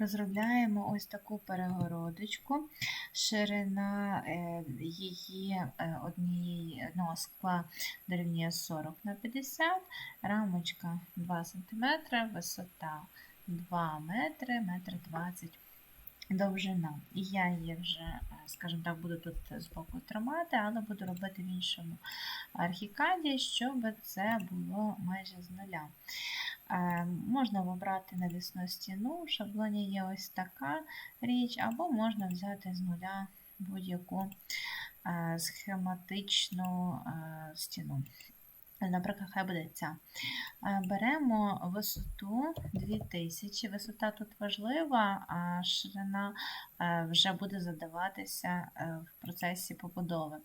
розробляємо ось таку перегородочку. Ширина е, її е, одного скла дорівнює 40 на 50, рамочка 2 см, висота 2 метри, метр 20 довжина. І я її вже, е, скажімо так, буду тут збоку тримати, але буду робити в іншому архікаді, щоб це було майже з нуля. Е, Можна вибрати навісну стіну, в шаблоні є ось така річ, або можна взяти з нуля будь-яку е, схематичну стіну. Наприклад, хай буде ця. Е, Беремо висоту 2000. Висота тут важлива, а ширина е, вже буде задаватися е, в процесі побудови.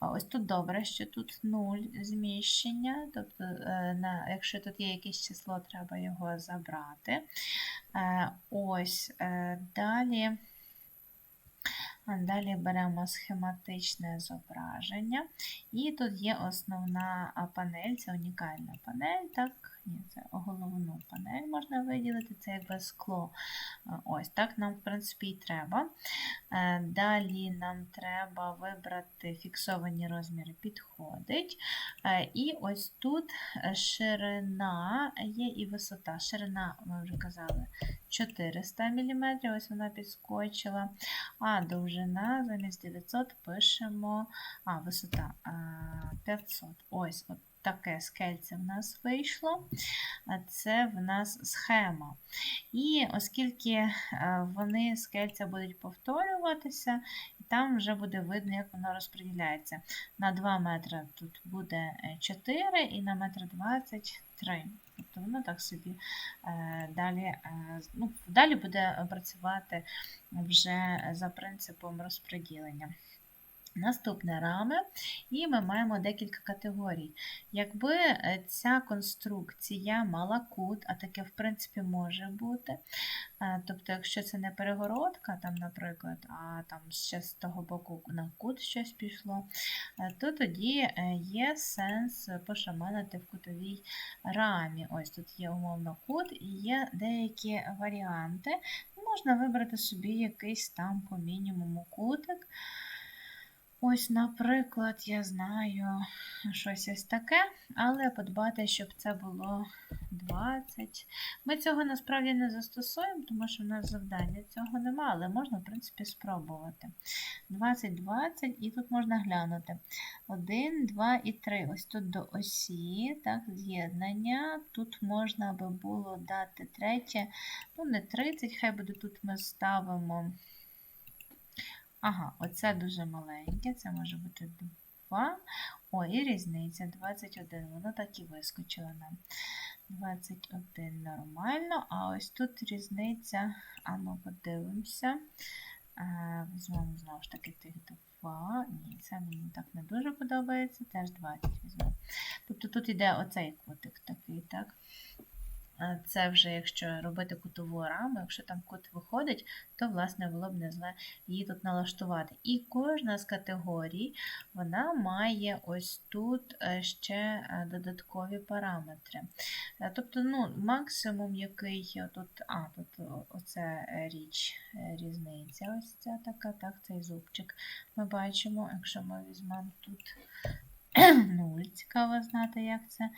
Ось тут добре, що тут 0 зміщення, тобто, якщо тут є якесь число, треба його забрати. Ось далі. Далі беремо схематичне зображення. І тут є основна панель, це унікальна панель. Так, ні, це головну панель можна виділити, це якби скло. Ось так нам, в принципі, і треба. Е, Далі нам треба вибрати фіксовані розміри, підходить. Е, І ось тут ширина є і висота. Ширина, ми вже казали, 400 мм, ось вона підскочила. А довжина замість 900 пишемо, а, висота 500. Ось от таке скельце в нас вийшло. Це в нас схема. І оскільки е, вони скельця будуть повторюватися, там вже буде видно, як воно розподіляється. На 2 метри тут буде е, 4 і на метр 20 3. Тобто воно так собі е, далі, е, ну, далі буде працювати вже за принципом розподілення. Наступне рами, і ми маємо декілька категорій. Якби е, ця конструкція мала кут, а таке, в принципі, може бути. е, Тобто, якщо це не перегородка, там, наприклад, а там ще з того боку на кут щось пішло, е, то тоді є сенс пошаманити в кутовій рамі. Ось тут є умовно кут, і є деякі варіанти. Можна вибрати собі якийсь там по мінімуму кутик. Ось, наприклад, я знаю щось ось таке, але подбати, щоб це було 20. Ми цього насправді не застосуємо, тому що в нас завдання цього немає, але можна, в принципі, спробувати. 20, 20, і тут можна глянути. 1, 2 і 3. Ось тут до осі, так, з'єднання. Тут можна би було дати третє, ну, не 30, хай буде тут ми ставимо. Ага, оце дуже маленьке, це може бути 2. О, і різниця 21. Воно так і вискочило нам. 21 нормально, а ось тут різниця, а ну подивимося. Е, Візьмемо знову ж таки тих 2. Ні, це мені так не дуже подобається. Теж 20 візьмемо. Тобто тут йде оцей кутик такий, так? Це вже якщо робити кутову раму, якщо там кут виходить, то, власне, було б не зле її тут налаштувати. І кожна з категорій вона має ось тут е, ще е, додаткові параметри. Е, Тобто, ну, максимум, який тут, а, тут оце річ, різниця, ось ця така, так, цей зубчик. Ми бачимо, якщо ми візьмемо тут 0, цікаво знати, як це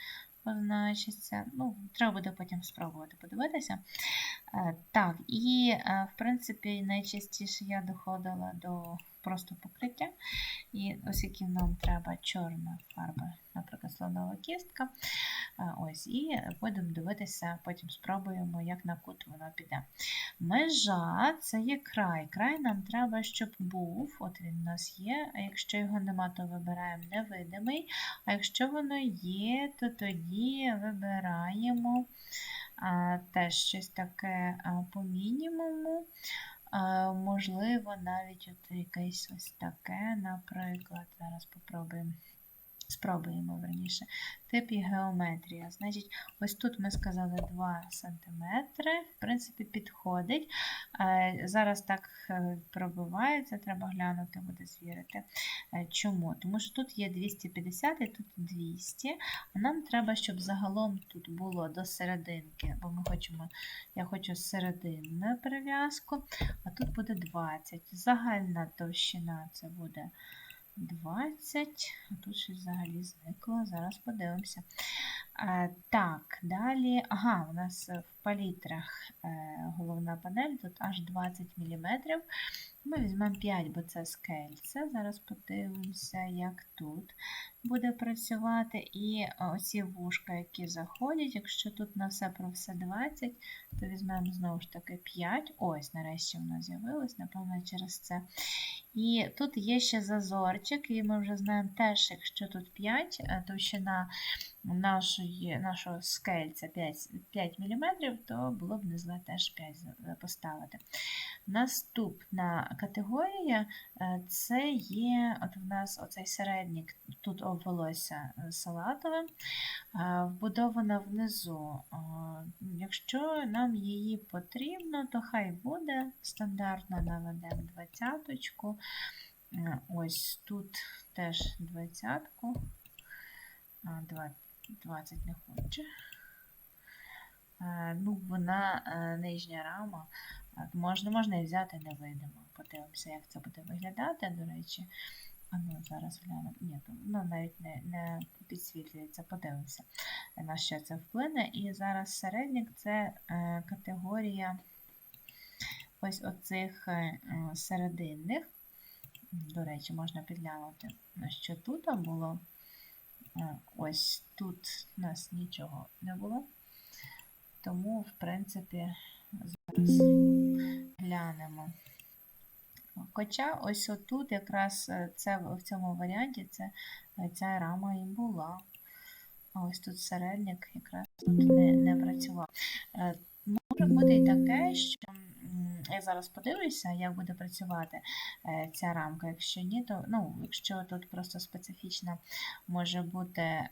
позначиться. Ну, треба буде потім спробувати подивитися. Е, Так, і, е, в принципі, найчастіше я доходила до просто покриття. І оскільки нам треба чорна фарба, наприклад, слонова кістка. Ось, і будемо дивитися, потім спробуємо, як на кут воно піде. Межа це є край. Край нам треба, щоб був. От він у нас є. А якщо його нема, то вибираємо невидимий. А якщо воно є, то тоді вибираємо теж щось таке по мінімуму. Можливо, навіть от якесь ось таке, наприклад. Зараз попробуємо Спробуємо верніше. Тип і геометрія. Значить, ось тут ми сказали 2 см. В принципі, підходить. Е, Зараз так е, пробивається, треба глянути, буде звірити. Е, Чому? Тому що тут є 250 і тут 200. А нам треба, щоб загалом тут було до серединки, бо ми хочемо, я хочу серединну прив'язку, а тут буде 20. Загальна товщина це буде 20. А тут щось взагалі зникло. Зараз подивимося. Е, так, далі. Ага, у нас в палітрах е, головна панель, тут аж 20 мм. Ми візьмемо 5, бо це скельце. Зараз подивимося, як тут буде працювати. І оці вушка, які заходять, якщо тут на все про все 20, то візьмемо знову ж таки 5. Ось, нарешті воно з'явилось, напевно, через це. І тут є ще зазорчик, і ми вже знаємо теж, якщо тут 5, е, товщина нашої, нашого скельця 5, 5 мм, то було б не зле теж 5 поставити. Наступна категорія е, це є от в нас оцей середнік, тут обвелося е, салатовим, е, вбудована внизу. Е, Якщо нам її потрібно, то хай буде стандартно наведемо двадцяточку. Е, Ось тут теж двадцятку. А, два- 20 не хоче. Е, Ну, вона е, нижня рама. Е, Можна, можна і взяти невидимо. Подивимося, як це буде виглядати, до речі. А ну, зараз гляну. Ні, ну, навіть не, не підсвітлюється, подивимося, на що це вплине. І зараз середнік це категорія ось оцих серединних. До речі, можна підглянути, що тут було. Е, Ось тут у нас нічого не було. Тому, в принципі, зараз глянемо. Хоча ось отут якраз е, це в цьому варіанті це, е, ця рама і була. А ось тут середник якраз тут не, не працював. Може бути і таке, що я зараз подивлюся, як буде працювати е, ця рамка. Якщо ні, то ну, якщо тут просто специфічна може бути е,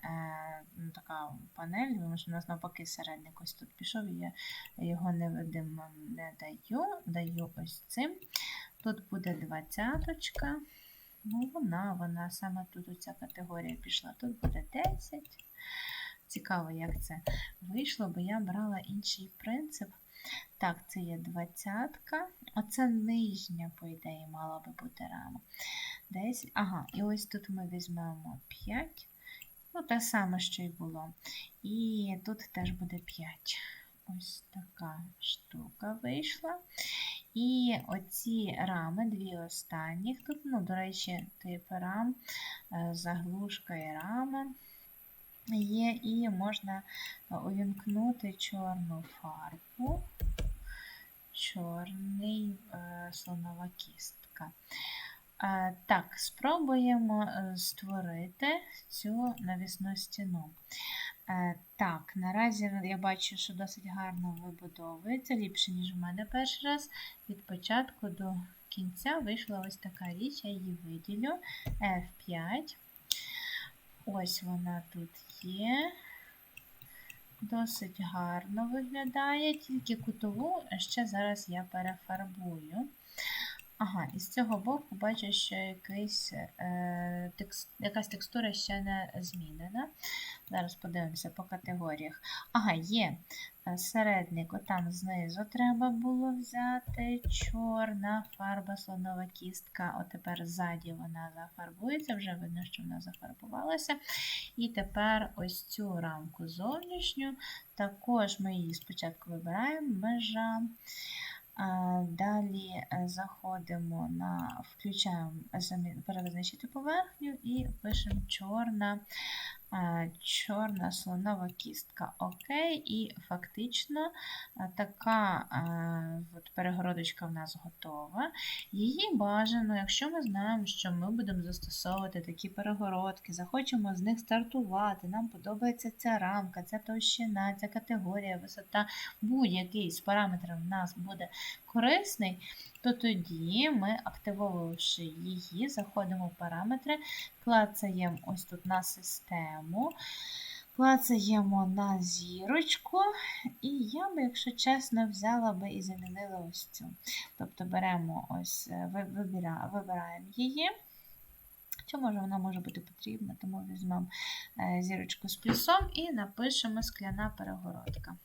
ну, така панель, тому що у нас навпаки середник ось тут пішов, і я його невидимо не даю, даю ось цим. Тут буде двадцяточка. Ну, вона, вона саме тут оця категорія пішла. Тут буде 10. Цікаво, як це вийшло, бо я брала інший принцип. Так, це є двадцятка. Оце нижня, по ідеї, мала би бути рама. 10. Ага, і ось тут ми візьмемо 5. Ну, те саме, що й було. І тут теж буде 5. Ось така штука вийшла. І оці рами, дві останніх, тут, ну, до речі, типи рам, е, заглушка і рама є, і можна увімкнути чорну фарбу, чорний е, слонова кістка. Е, Так, спробуємо е, створити цю навісну стіну. Е, Так, наразі я бачу, що досить гарно вибудовується, ліпше, ніж в мене перший раз. Від початку до кінця вийшла ось така річ, я її виділю. F5. Ось вона тут є. Досить гарно виглядає, тільки кутову ще зараз я перефарбую. Ага, і з цього боку бачу, що якийсь, е, текст, якась текстура ще не змінена. Зараз подивимося по категоріях. Ага, є середник, отам знизу треба було взяти чорна фарба, слонова кістка. От тепер ззаді вона зафарбується, вже видно, що вона зафарбувалася. І тепер ось цю рамку зовнішню. Також ми її спочатку вибираємо межа. Далі е, заходимо на включаємо замі- перевизначити поверхню і пишемо чорна е, чорна слонова кістка. Окей, і фактично така от перегородочка в нас готова. Її бажано, якщо ми знаємо, що ми будемо застосовувати такі перегородки, захочемо з них стартувати, нам подобається ця рамка, ця товщина, ця категорія, висота, будь-який з параметрів в нас буде корисний, то тоді ми, активовувавши її, заходимо в параметри, клацаємо ось тут на систему. Клацаємо на зірочку, і я би, якщо чесно, взяла би і замінила ось цю. Тобто беремо ось, е, вибира- вибираємо її. Чи може вона може бути потрібна, тому візьмемо е, зірочку з плюсом і напишемо скляна. Перегородка.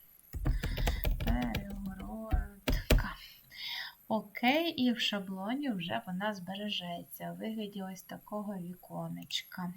Окей, і в шаблоні вже вона збережеться у вигляді ось такого віконечка.